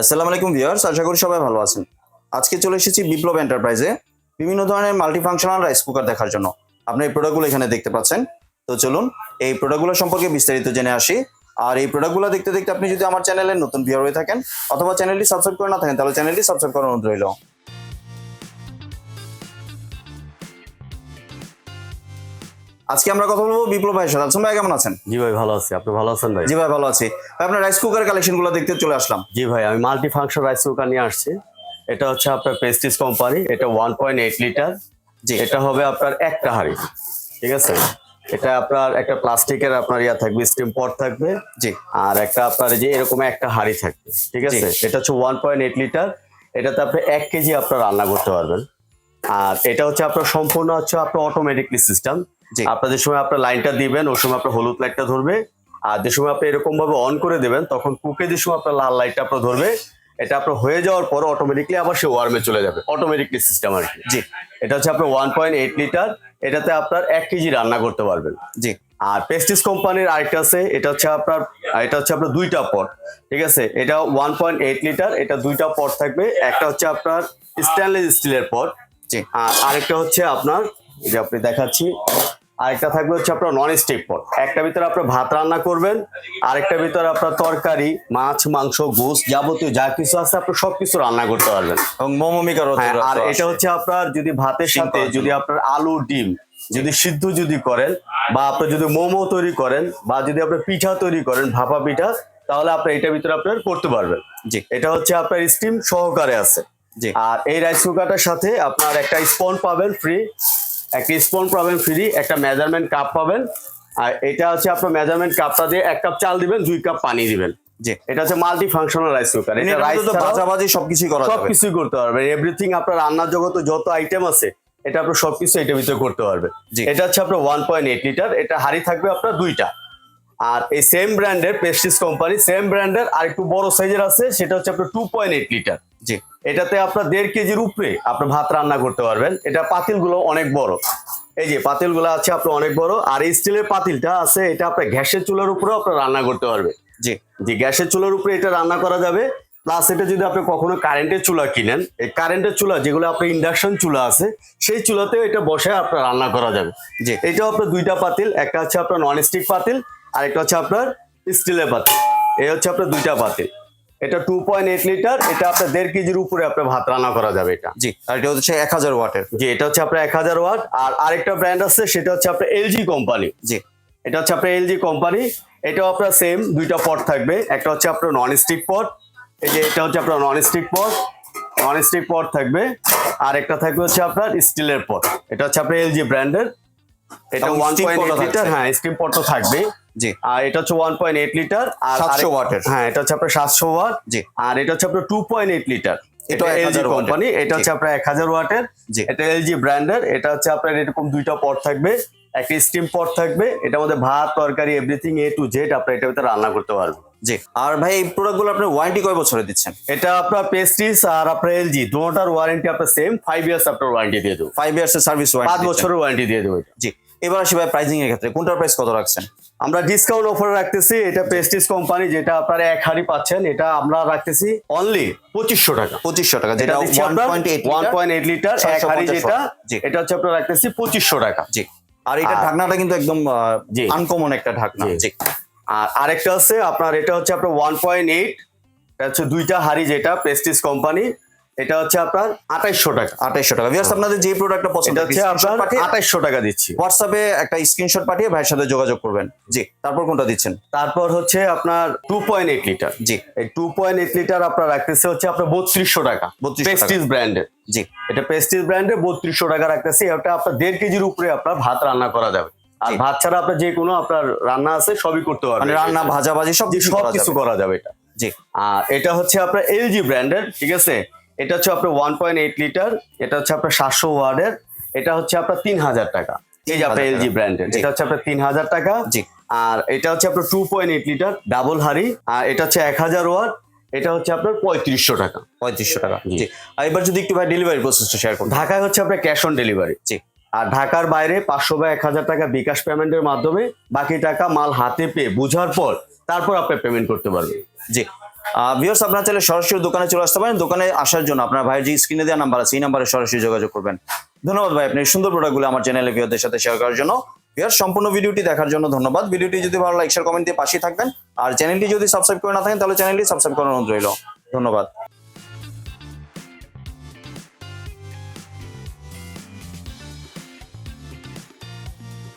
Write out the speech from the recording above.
আসসালামু আলাইকুম ভিউয়ার্স, আশা করি সবাই ভালো আছেন। আজকে চলে এসেছি বিপ্লব এন্টারপ্রাইজে বিভিন্ন ধরনের মাল্টি ফাংশনাল রাইস কুকার দেখার জন্য। আপনি এই প্রোডাক্টগুলো এখানে দেখতে পাচ্ছেন। তো চলুন, এই প্রোডাক্টগুলো সম্পর্কে বিস্তারিত জেনে আসি। আর এই প্রোডাক্টগুলো দেখতে দেখতে আপনি যদি আমার চ্যানেলে নতুন ভিউয়ার হয়ে থাকেন, অথবা চ্যানেলটি সাবস্ক্রাইব করে না থাকেন, তাহলে চ্যানেলটি সাবস্ক্রাইব করার অনুরোধ রইল। আজকে আমরা কথা বলব বিপ্লব ভাইয়ের সাথে। আলসুম ভাই কেমন আছেন? জি ভাই ভালো আছি। আপনি ভালো আছেন ভাই? জি ভাই ভালো আছি। ভাই আপনার রাইস কুকার কালেকশনগুলো দেখতে চলে আসলাম। জি ভাই আমি মাল্টি ফাংশন রাইস কুকার নিয়ে আসছি। এটা হচ্ছে আপনার পেস্টিস কোম্পানি এটা ওয়ান পয়েন্ট এইট লিটার জি। এটা হবে আপনার একটা হাড়ি ঠিক আছে? এটা আপনার একটা প্লাস্টিকের আপনার ইয়া থাকবে স্টিম পট থাকবে। জি। আর একটা আপনার যে এরকম একটা হাড়ি থাকবে ঠিক আছে? এটা হচ্ছে ওয়ান পয়েন্ট এইট লিটার এটাতে আপনি এক কেজি আপনার রান্না করতে পারবেন। আর এটা হচ্ছে আপনার সম্পূর্ণ হচ্ছে আপনার অটোমেটিকলি সিস্টেম যে সময় আপনার লাইনটা দিবেন ওই সময় আপনার হলুদ লাইটটা ধরবে। আর যে সময় আপনি এরকম ভাবে অন করে দেবেন তখন কুকে যে সময় আপনার লাল লাইটটা আপনার ধরবে এটা আপনার হয়ে যাওয়ার পর অটোমেটিকলি আবার সে ওয়ার্মে চলে যাবে। অটোমেটিকলি সিস্টেম আর কি। জি। এটা হচ্ছে আপনার ওয়ান পয়েন্ট এইট লিটার এটাতে আপনার এক কেজি রান্না করতে পারবেন। জি। আর পেস্টিস কোম্পানির আরেকটা আছে এটা হচ্ছে আপনার এটা হচ্ছে আপনার দুইটা পট ঠিক আছে? এটা ওয়ান পয়েন্ট এইট লিটার এটা দুইটা পট থাকবে একটা হচ্ছে আপনার স্টেনলেস স্টিলের পট জি। আর আরেকটা হচ্ছে আপনার যে আপনি দেখাচ্ছি আরেকটা থাকবে হচ্ছে আপনার নন স্টিক পট একটা ভিতরে আপনার ভাত রান্না করবেন আরেকটা ভিতরে আপনার তরকারি মাছ মাংস গোস যাবতীয় যা কিছু আছে আপনি সবকিছু রান্না করতে পারবেন। এবং মোমো মেকার হ্যাঁ, আর এটা হচ্ছে আপনার যদি ভাতের সাথে যদি আপনার আলু ডিম যদি সিদ্ধ যদি করেন বা আপনি যদি মোমো তৈরি করেন বা যদি আপনি পিঠা তৈরি করেন ভাপা পিঠা তাহলে আপনি এটার ভিতরে আপনার করতে পারবেন। জি। এটা হচ্ছে আপনার স্টিম সহকারে আছে। জি। আর এই রাইস কুকারটার সাথে আপনার একটা স্পন পাবেন ফ্রি একটা স্পন পাবেন ফ্রি একটা মেজারমেন্ট কাপ পাবেন। আর এটা হচ্ছে আপনার মেজারমেন্ট কাপটা দিয়ে এক কাপ চাল দিবেন দুই কাপ পানি দিবেন। এটা হচ্ছে মাল্টি ফাংশনাল রাইস কুকার এটা রাইস ভাজাভাজি সবকিছুই করা যাবে। সবকিছুই করতে পারবেন। এভরিথিং আপনার রান্নার জগতে যত আইটেম আছে এটা আপনার সবকিছু এটার ভিতরে করতে পারবেন। জি। এটা হচ্ছে আপনার ওয়ান পয়েন্ট এইট লিটার এটা হাড়ি থাকবে আপনার দুইটা। আর এই সেম ব্র্যান্ডের পেস্টিস কোম্পানি সেম ব্র্যান্ডের আর একটু বড় সাইজের আছে সেটা হচ্ছে আপনার টু পয়েন্ট এইট লিটার জি। এটাতে আপনার দেড় কেজির উপরে আপনি ভাত রান্না করতে পারবেন। এটা পাতিলগুলো অনেক বড়। এই যে পাতিলগুলো আছে আপনার অনেক বড়। আর এই স্টিলের পাতিলটা আছে এটা আপনার গ্যাসের চুলার উপরেও আপনার রান্না করতে পারবে। জি। যে গ্যাসের চুলার উপরে এটা রান্না করা যাবে। প্লাস এটা যদি আপনি কখনো কারেন্টের চুলা কিনেন এই কারেন্টের চুলা যেগুলো আপনার ইন্ডাকশন চুলা আছে সেই চুলাতেও এটা বসে আপনার রান্না করা যাবে। জি। এটাও আপনার দুইটা পাতিল একটা হচ্ছে আপনার নন স্টিক পাতিল আর একটা হচ্ছে আপনার স্টিলের পাতিল। এই হচ্ছে আপনার দুইটা পাতিল। এটা টু পয়েন্ট এইট লিটার এটা আপনার দেড় কেজির উপরে আপনার ভাত রান্না করা যাবে এটা। জি আর এটা হচ্ছে এক হাজার ওয়াটের। যে এটা হচ্ছে আপনার এক হাজার ওয়াট আর আরেকটা ব্র্যান্ড আছে সেটা হচ্ছে আপনার এলজি কোম্পানি জি। এটা হচ্ছে আপনার এলজি কোম্পানি এটাও আপনার সেম দুইটা পট থাকবে একটা হচ্ছে আপনার নন স্টিক পট এই যে এটা হচ্ছে আপনার নন স্টিক পট নন স্টিক পট থাকবে আর একটা থাকবে হচ্ছে আপনার স্টিলের পট এটা হচ্ছে আপনার এলজি ব্র্যান্ডের এটা এবং ওয়ান steam পয়েন্ট pot ও এইট লিটার হ্যাঁ পট তো থাকবে। জি। আর এটা হচ্ছে ওয়ান পয়েন্ট এইট লিটার আর 700 ওয়াটের। হ্যাঁ এটা হচ্ছে আপনার সাতশো ওয়াট জি। আর এটা হচ্ছে আপনার টু পয়েন্ট এইট লিটার এটা এলজি কোম্পানি এটা হচ্ছে আপনার এক হাজার ওয়াটের জি। এটা এলজি ব্র্যান্ডের এটা হচ্ছে আপনার এরকম দুইটা পট থাকবে একটা স্টিম পট থাকবে এটার মধ্যে ভাত তরকারি এভরিথিং এ টু জেড আপনার এটার ভিতরে রান্না করতে পারবেন। জি। আর ভাই এই প্রোডাক্টগুলো আপনার ওয়ারেন্টি কয় বছরে দিচ্ছেন? এটা আপনার পেস্টিস আর আপনার এলজি দুটার ওয়ারেন্টি আপনার সেম ফাইভ ইয়ার্স আপনার ওয়ারেন্টি দিয়ে দেবো। ফাইভ ইয়ার্স এর সার্ভিস পাঁচ ওয়ারেন্টি বছরের ওয়ারেন্টি দিয়ে দেবো জি। এবার আসি ভাই প্রাইসিং এর ক্ষেত্রে। কোনটার প্রাইস কত রাখছেন? আমরা ডিসকাউন্ট অফার রাখতেছি। এটা পেস্টিস কোম্পানি যেটা আপনারা এক হাড়ি পাচ্ছেন এটা আমরা রাখতেছি অনলি পঁচিশশো টাকা। পঁচিশশো টাকা যেটা ওয়ান পয়েন্ট এইট লিটার এক হাড়ি যেটা। এটা হচ্ছে আপনার রাখতেছি পঁচিশশো টাকা। জি। আর এটা ঢাকনাটা কিন্তু একদম। আনকমন একটা ঢাকনা। জি। আর আরেকটা আছে আপনার এটা হচ্ছে আপনার ওয়ান পয়েন্ট এইট এটা হচ্ছে দুইটা হাড়ি যেটা প্রেস্টিজ কোম্পানি এটা হচ্ছে আপনার আঠাইশশো টাকা আঠাইশশো টাকা। ভিউয়ার্স আপনাদের যে প্রোডাক্টটা পছন্দ হচ্ছে আপনার আঠাইশশো টাকা দিচ্ছি। হোয়াটসঅ্যাপে একটা স্ক্রিনশট পাঠিয়ে ভাইয়ের সাথে যোগাযোগ করবেন। জি তারপর কোনটা দিচ্ছেন? তারপর হচ্ছে আপনার টু পয়েন্ট এইট লিটার জি এই টু পয়েন্ট এইট লিটার আপনার রাখতেছে হচ্ছে আপনার বত্রিশশো টাকা 3200 টাকা। প্রেস্টিজ ব্র্যান্ডের জি এটা প্রেস্টিজ ব্র্যান্ডের বত্রিশশো টাকা রাখতেছে। এটা আপনার দেড় কেজির উপরে আপনার ভাত রান্না করা যাবে। আর ভাত ছাড়া আপনার যে কোনো আপনার রান্না আছে সবই করতে মানে পারবেন রান্না ভাজা ভাজি সব কিছু সব করা কিছু যাবে। করা যাবে এটা। জি। আর এটা হচ্ছে আপনার এলজি ব্র্যান্ডের ঠিক আছে? এটা হচ্ছে আপনার ওয়ান পয়েন্ট এইট লিটার এটা হচ্ছে আপনার সাতশো ওয়ার্ডের এটা হচ্ছে আপনার তিন হাজার টাকা। এই যে আপনার 3000 এলজি ব্র্যান্ডের এটা হচ্ছে আপনার তিন হাজার টাকা। জি। আর এটা হচ্ছে আপনার two point eight litre double হাড়ি আর এটা হচ্ছে এক হাজার ওয়াট এটা হচ্ছে আপনার পঁয়ত্রিশশো টাকা। পঁয়ত্রিশশো টাকা। জি। জি। আর এবার যদি একটু ভাই ডেলিভারি প্রসেসটা শেয়ার করুন। ঢাকায় হচ্ছে আপনার ক্যাশ অন ডেলিভারি জি। আর ঢাকার বাইরে পাঁচশো বা এক হাজার টাকা বিকাশ পেমেন্টের মাধ্যমে বাকি টাকা মাল হাতে পেয়ে বুঝার পর তারপর আপনি পেমেন্ট করতে পারবেন। জি। ভিউয়ার্স আপনার চাইলে সরাসরি দোকানে চলে আসতে পারেন। দোকানে আসার জন্য আপনার ভাইয়ের যে স্ক্রিনে দেওয়া নাম্বার আছে, এই নাম্বারে সরাসরি যোগাযোগ করবেন। ধন্যবাদ ভাই, আপনি সুন্দর প্রোডাক্টগুলো আমার চ্যানেলে ভিউয়ারদের সাথে শেয়ার করার জন্য। ভিউয়ার্স সম্পূর্ণ ভিডিওটি দেখার জন্য ধন্যবাদ। ভিডিওটি যদি ভালো লাইক শেয়ার কমেন্ট দিয়ে পাশে থাকবেন। আর চ্যানেলটি যদি সাবস্ক্রাইব করে না থাকেন, তাহলে চ্যানেলটি সাবস্ক্রাইব করার অনুরোধ রইল। ধন্যবাদ।